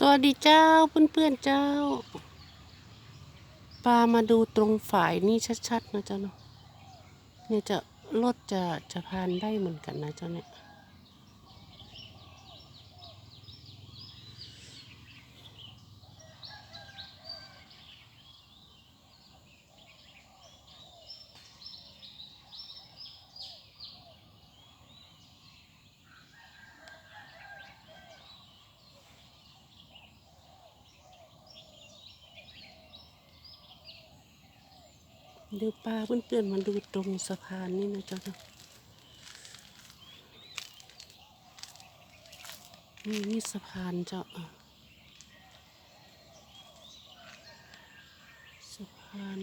สวัสดีเจ้าเพื่อนๆเจ้าปลามาดูตรงฝ่ายนี่ชัดๆนะเจ้าเนาะเนี่ยจะรถจะจะพานได้เหมือนกันนะเจ้าเนี่ย เดี๋ยวปลาเพื่อนๆมาดูตรงสะพานนี่นะเจ้าเนาะนี่นี่สะพานเจ้าสะพาน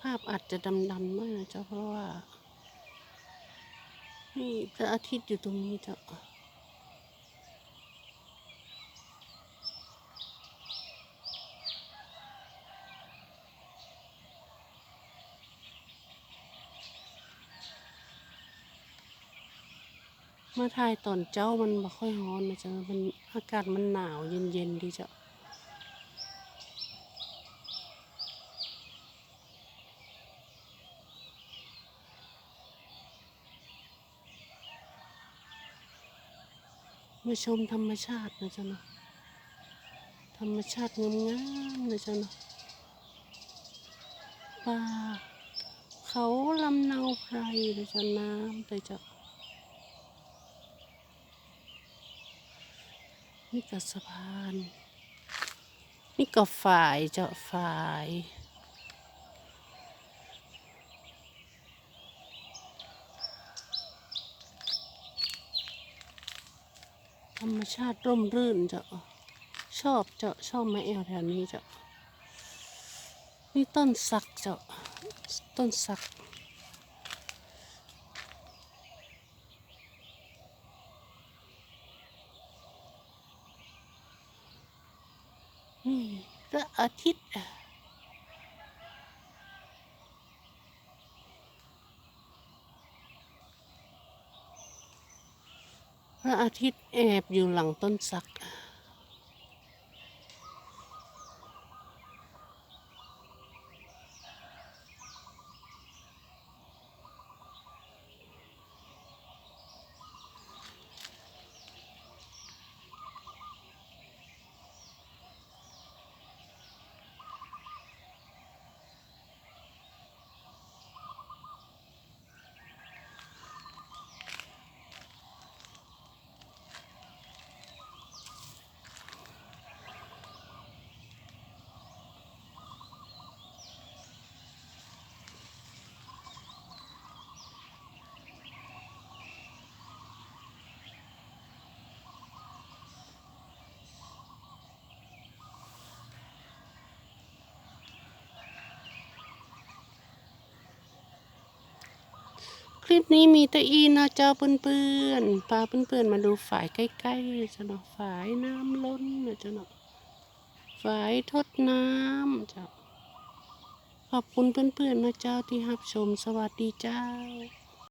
ภาพอาจจะดำๆหน่อยนะเจ้าเพราะว่า นี่พระอาทิตย์อยู่ตรงนี้เจ้า เมื่อถ่ายตอนเจ้ามันบ่ค่อยร้อนนะจ๊ะมันอากาศมันหนาวเย็นๆดีจ้ะมาชมธรรมชาตินะจ๊ะเนาะธรรมชาติงามๆนะจ๊ะเนาะป่าเขาลำเนาไพรนะจ๊ะน้ำเลยจ้ะ นี่ก็สะพาน นี่ก็ฝ่ายเจ้าฝ่ายธรรมชาติร่มรื่นเจ้าชอบเจ้าชอบไม้แอลแถวนี้เจ้านี่ต้นสักเจ้าต้นสัก พระอาทิตย์พระอาทิตย์แอบอยู่หลังต้นสัก ลิปนี้มีตะอีนะเจ้าเพื่อนๆพาเพื่อนๆมาดูฝ่ายใกล้ๆจ้ะเนาะฝ่ายน้ำล้นนะจ้ะเนาะฝ่ายทดน้ำเจ้าขอบคุณเพื่อนๆนะเจ้าที่รับชมสวัสดีเจ้า